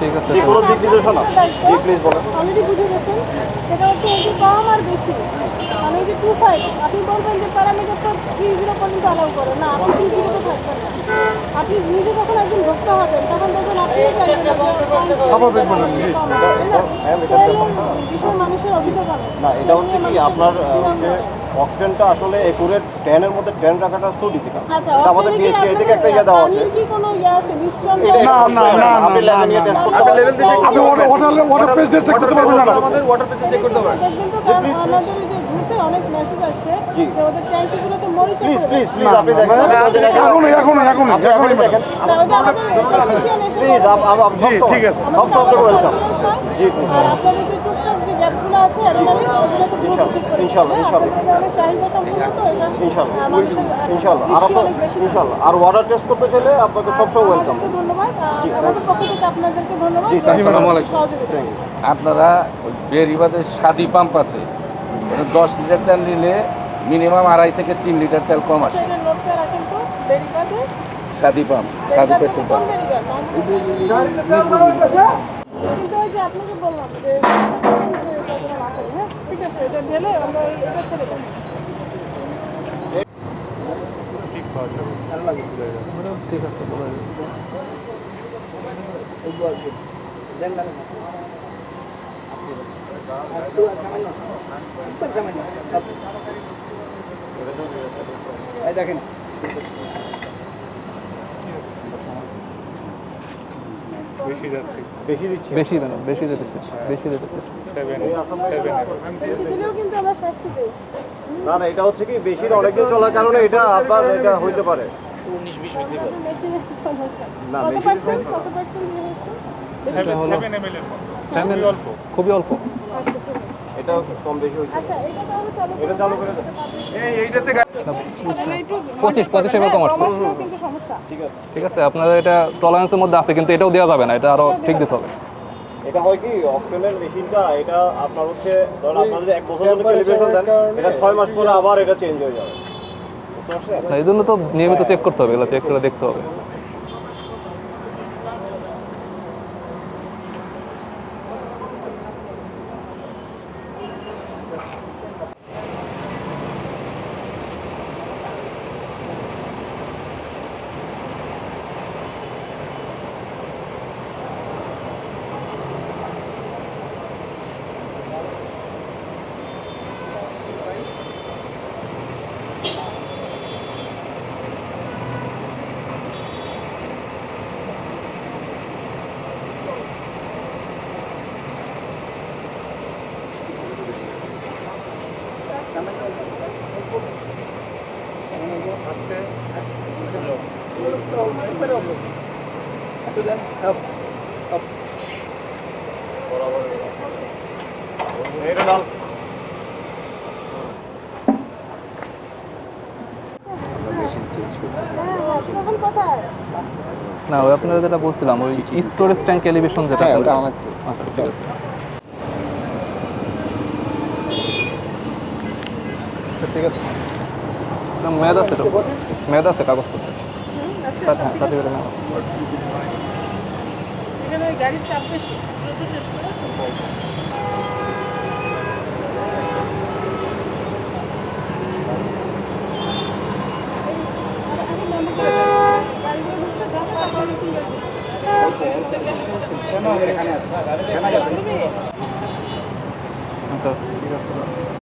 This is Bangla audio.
ঠিক আছে কোনো দিক নির্দেশনা? জি প্লিজ বলেন অলরেডি বুঝে গেছেন সেটা হচ্ছে এই যে কম আর বেশি। মানে এই যে টু ফাইভ আপনি বলবেন যে প্যারামিটার তো থ্রি জিরো পর্যন্ত অ্যালাউ করে। না আপনি থ্রি জিরোতে থাকবেন আপনি নিজে যখন একজন ভোক্তা হবেন তখন দেখবেন আপনিও চাইবেন যে স্বাভাবিক বলেন, জি। এটা- হ্যাঁ, এটা তো যেমন- মানুষের অভিযোগ না এটা হচ্ছে কি আপনার অকটেনটা আসলে একুরেট টেনের মধ্যে টেন রাখাটা সো ডিফিকাল্ট আচ্ছা আমাদের কি থেকে একটা ইয়ে দেওয়া আছে। কি কোনো ইয়ে আছে? মিশ্রণ না, না, না, আপনি নিয়ে টেস্ট করতে আপনি পারবেন দিয়ে আপনি ওয়াটার ওয়াটার ওয়াটার পেজ দিয়ে চেক করতে পারবেন না আমাদের ওয়াটার পেজে চেক করতে পারবেন দেখবেন কারণ আমাদের যে গ্রুপে অনেক মেসেজ আসছে যে ওদের ট্যাঙ্কিগুলোতে মরিচা প্লিজ প্লিজ প্লিজ আপনি দেখেন আপনি এখন এখনই দেখেন। প্লিজ ঠিক আছে। সব সব ওয়েলকাম জি, জি। আপনাদের যে টুকটাক যে গ্যাপগুলো আছে ইনশাল্লাহ, ইনশাল্লাহ। আর আপনার ইনশাল্লাহ আর ওয়াটার টেস্ট করতে চাইলে আপনাকে সবসময় ওয়েলকাম আপনাদেরকে ধন্যবাদ। আহ, আমাদের পক্ষ থেকে আপনাদেরকে ধন্যবাদ। জি, যে আসসালামু আলাইকুম। সহযোগিতা। আপনারা বেরিবাদের সাদি পাম্প আছে দশ লিটার তেল নিলে মিনিমাম আড়াই থেকে তিন লিটার তেল কম আসে। সাদি পাম্প সাদি পেট্রোল পাম্প যে আপনাকে বললাম যে? ঠিক আছে এটা ঢেলে আমরা এটা ছেড়ে দেবো ঠিক আছে বলে দিচ্ছি। বেশি দিচ্ছে? বেশি দেন বেশি দিতেছে বেশি দিতেছে। বেশি দিলেও কিন্তু আমরা শাস্তি দিই। না না এটা হচ্ছে কি বেশির অনেকদিন চলার কারণে এটা আবার এটা হইতে পারে। সমস্যা। না, কত পার্সেন্ট কত পার্সেন্ট খুবই অল্প। এটা কম বেশি হয়েছে। আচ্ছা এটা চালু এটা চালু করে পঁচিশ পঁচিশ এবার কম আসছে কমার্সিয়াল কিন্তু সমস্যা। ঠিক আছে। ঠিক আপনাদের এটা টলারেন্সের মধ্যে আছে কিন্তু এটাও দেওয়া যাবে না এটা আরও ঠিক দিতে হবে। এটা হয় কি অক্টেনের মেশিনটা এটা আপনার হচ্ছে ধরুন আপনার যদি এক বছর ধরে ক্যালিব্রেশন দেন এটা ছয় মাস পরে আবার এটা চেঞ্জ হয়ে যাবে। এই জন্য তো নিয়মিত চেক করতে হবে এগুলো চেক করে দেখতে হবে। না ওই আপনারা যেটা বলছিলাম ওই স্টোরেজ ট্যাঙ্ক এলিভেশন যেটা আছে আচ্ছা ঠিক আছে। আচ্ছা, ঠিক আছে। না, মেয়াদ আছে তো? মেয়াদ আছে কাগজপত্র আচ্ছা, হ্যাঁ আছে। গাড়ির চাপ বেশি শেষ করে আচ্ছা ঠিক আছে।